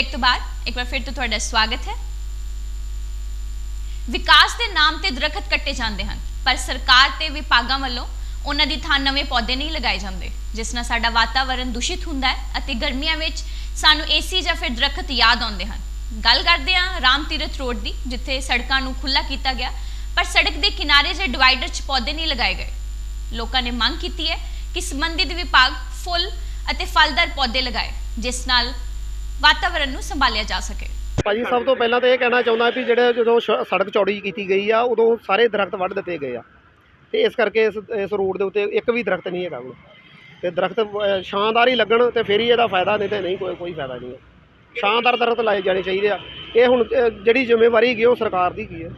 Break ਤੋਂ ਬਾਅਦ ਇੱਕ ਵਾਰ ਫਿਰ ਤੋਂ ਤੁਹਾਡਾ ਸਵਾਗਤ ਹੈ ਵਿਕਾਸ ਦੇ ਨਾਮ ਤੇ ਦਰਖਤ ਕੱਟੇ ਜਾਂਦੇ ਹਨ ਪਰ ਸਰਕਾਰ ਤੇ ਵਿਭਾਗਾਂ ਵੱਲੋਂ ਉਹਨਾਂ ਦੀ ਥਾਂ ਨਵੇਂ ਪੌਦੇ ਨਹੀਂ ਲਗਾਏ ਜਾਂਦੇ ਜਿਸ ਨਾਲ ਸਾਡਾ ਵਾਤਾਵਰਣ ਦੂਸ਼ਿਤ ਹੁੰਦਾ ਹੈ ਅਤੇ ਗਰਮੀਆਂ ਵਿੱਚ ਸਾਨੂੰ ਏਸੀ ਜਾਂ ਫਿਰ ਦਰਖਤ ਯਾਦ ਆਉਂਦੇ ਹਨ ਗੱਲ ਕਰਦੇ ਹਾਂ ਰਾਮ ਤੀਰਥ ਰੋਡ ਦੀ ਜਿੱਥੇ ਸੜਕਾਂ ਨੂੰ ਖੁੱਲਾ ਕੀਤਾ ਗਿਆ ਪਰ ਸੜਕ ਦੇ ਕਿਨਾਰੇ ਜੇ ਡਿਵਾਈਡਰ 'ਚ ਪੌਦੇ ਨਹੀਂ ਲਗਾਏ ਗਏ ਲੋਕਾਂ ਨੇ ਮੰਗ ਕੀਤੀ ਹੈ ਕਿ ਸੰਬੰਧਿਤ ਵਿਭਾਗ ਫੁੱਲ ਅਤੇ ਫਲਦਾਰ ਪੌਦੇ ਲਗਾਏ ਜਿਸ ਨਾਲ ਵਾਤਾਵਰਣ ਨੂੰ ਸੰਭਾਲਿਆ ਜਾ ਸਕੇ। ਭਾਜੀ ਸਭ ਤੋਂ ਪਹਿਲਾਂ ਤਾਂ ਇਹ ਕਹਿਣਾ ਚਾਹੁੰਦਾ ਵੀ ਜਿਹੜੇ ਜਦੋਂ ਸ਼- ਸੜਕ ਚੌੜੀ ਕੀਤੀ ਗਈ ਆ ਉਦੋਂ ਸਾਰੇ ਦਰਖਤ ਵੱਢ ਦਿੱਤੇ ਗਏ ਆ। ਤੇ ਇਸ ਕਰਕੇ ਇਸ ਇਸ ਰੋਡ ਦੇ ਉੱਤੇ ਇੱਕ ਵੀ ਦਰਖਤ ਨਹੀਂ ਹੈਗਾ ਹੁਣ। ਤੇ ਦਰਖਤ ਅਹ, ਛਾਂਦਾਰ ਹੀ ਲੱਗਣ ਤੇ ਫਿਰ ਹੀ ਇਹਦਾ ਫਾਇਦਾ ਨਹੀਂ ਤੇ ਨਹੀਂ ਕੋਈ ਕੋਈ ਫਾਇਦਾ ਨਹੀਂ ਹੈ। ਛਾਂਦਾਰ ਦਰਖਤ ਲਾਏ ਜਾਣੇ ਚਾਹੀਦੇ ਆ। ਇਹ ਹੁਣ ਅਹ, ਜਿਹੜੀ ਜ਼ਿੰਮੇਵਾਰੀ ਹੈਗੀ ਉਹ ਸਰਕਾਰ ਦੀ ਕੀ ਹੈ?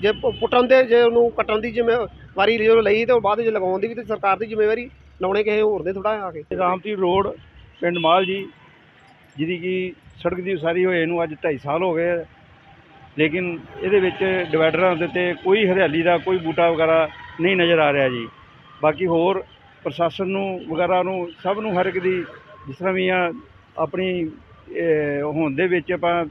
ਜੇ ਪ- ਪੁੱਟਣ ਦੇ ਜੇ ਉਹਨੂੰ ਕੱਟਣ ਦੀ ਜ਼ਿੰਮੇਵਾਰੀ ਜਦੋਂ ਲਈ ਤੇ ਉਹ ਬਾਅਦ ਵਿੱਚ ਲਗਾਉਣ ਦੀ ਵੀ ਤੇ ਸਰਕਾਰ ਦੀ ਜ਼ਿੰਮੇਵਾਰੀ ਲਾਉਣੇ ਕਿਸੇ ਹੋਰ ਦੇ ਥੋੜਾ ਆ ਕੇ। ਰਾਮਤੀ ਰੋਡ ਪਿੰਡ ਮਾਲ ਜੀ ਜਿਹਦੀ ਕਿ ਸੜਕ ਦੀ ਉਸਾਰੀ ਹੋਏ ਨੂੰ ਅੱਜ 2.5 ਸਾਲ ਹੋ ਗਏ ਲੇਕਿਨ ਇਹਦੇ ਵਿੱਚ ਡਿਵਾਈਡਰਾਂ ਦੇ ਉੱਤੇ ਕੋਈ ਹਰਿਆਲੀ ਦਾ ਕੋਈ ਬੂਟਾ ਵਗੈਰਾ ਨਹੀਂ ਨਜ਼ਰ ਆ ਰਿਹਾ ਜੀ। ਬਾਕੀ ਹੋਰ ਪ੍ਰਸ਼ਾਸਨ ਨੂੰ ਵਗੈਰਾ ਨੂੰ ਸਭ ਨੂੰ ਹਰ ਇੱਕ ਦੀ ਜਿਸ ਤਰ੍ਹਾਂ ਵੀ ਆ, ਆਪਣੀ ਹੋਣ ਦੇ ਵਿੱਚ ਆਪਾਂ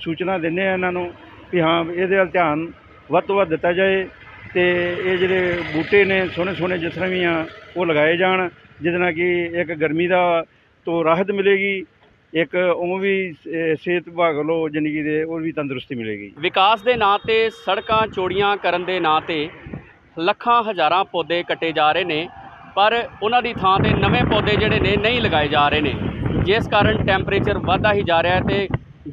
ਸੂਚਨਾ ਦਿੰਦੇ ਆ ਇਹਨਾਂ ਨੂੰ ਵੀ ਹਾਂ, ਇਹਦੇ ਵੱਲ ਧਿਆਨ ਵੱਧ ਤੋਂ ਵੱਧ ਦਿੱਤਾ ਜਾਏ ਤੇ ਇਹ ਜਿਹੜੇ ਬੂਟੇ ਨੇ, ਸੋਹਣੇ ਸੋਹਣੇ ਜਿਸ ਤਰ੍ਹਾਂ ਵੀ ਆ, ਉਹ ਲਗਾਏ ਜਾਣ। ਜਿਹਦੇ ਨਾਲ ਕਿ ਇੱਕ ਗਰਮੀ ਦਾ ਤੋਂ ਰਾਹਤ ਮਿਲੇਗੀ ਇੱਕ ਉਹ ਵੀ ਸਿਹਤ ਵਿਭਾਗ ਵੱਲੋਂ ਜ਼ਿੰਦਗੀ ਦੇ ਉਹ ਵੀ ਤੰਦਰੁਸਤੀ ਮਿਲੇਗੀ। ਵਿਕਾਸ ਦੇ ਨਾਂ ਤੇ, ਸੜਕਾਂ ਚੋੜੀਆਂ ਕਰਨ ਦੇ ਨਾਂ ਤੇ ਲੱਖਾਂ ਹਜ਼ਾਰਾਂ ਪੌਦੇ ਕੱਟੇ ਜਾ ਰਹੇ ਨੇ, ਪਰ ਉਹਨਾਂ ਦੀ ਥਾਂ ਤੇ ਨਵੇਂ ਪੌਦੇ ਜਿਹੜੇ ਨੇ ਨਹੀਂ ਲਗਾਏ ਜਾ ਰਹੇ ਨੇ। ਜਿਸ ਕਾਰਨ ਟੈਂਪਰੇਚਰ ਵਧਦਾ ਹੀ ਜਾ ਰਿਹਾ ਹੈ ਤੇ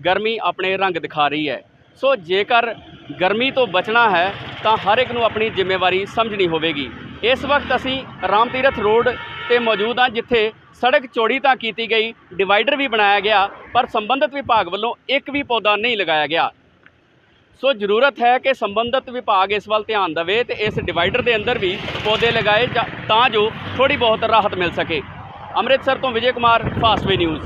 ਗਰਮੀ ਆਪਣੇ ਰੰਗ ਦਿਖਾ ਰਹੀ ਹੈ। ਸੋ ਜੇਕਰ ਗਰਮੀ ਤੋਂ ਬਚਣਾ ਹੈ, ਤਾਂ ਹਰ ਇੱਕ ਨੂੰ ਆਪਣੀ ਜ਼ਿੰਮੇਵਾਰੀ ਸਮਝਣੀ ਹੋਵੇਗੀ। ਇਸ ਵਕਤ ਅਸੀਂ ਰਾਮ ਤੀਰਥ ਰੋਡ ਤੇ ਮੌਜੂਦ ਹਾਂ ਜਿੱਥੇ ਸੜਕ ਚੌੜੀ ਤਾਂ ਕੀਤੀ ਗਈ, ਡਿਵਾਈਡਰ ਵੀ ਬਣਾਇਆ ਗਿਆ, ਪਰ ਸੰਬੰਧਿਤ ਵਿਭਾਗ ਵੱਲੋਂ ਇੱਕ ਵੀ ਪੌਦਾ ਨਹੀਂ ਲਗਾਇਆ ਗਿਆ। ਸੋ ਜ਼ਰੂਰਤ ਹੈ ਕਿ ਸੰਬੰਧਿਤ ਵਿਭਾਗ ਇਸ ਵੱਲ ਧਿਆਨ ਦੇਵੇ ਤੇ ਇਸ ਡਿਵਾਈਡਰ ਦੇ ਅੰਦਰ ਵੀ ਪੌਦੇ ਲਗਾਏ ਜਾ- ਤਾਂ ਜੋ ਥੋੜੀ ਬਹੁਤ ਰਾਹਤ ਮਿਲ ਸਕੇ। ਅੰਮ੍ਰਿਤਸਰ ਤੋਂ ਵਿਜੇ ਕੁਮਾਰ, ਫਾਸਟਵੇ ਨਿਊਜ਼।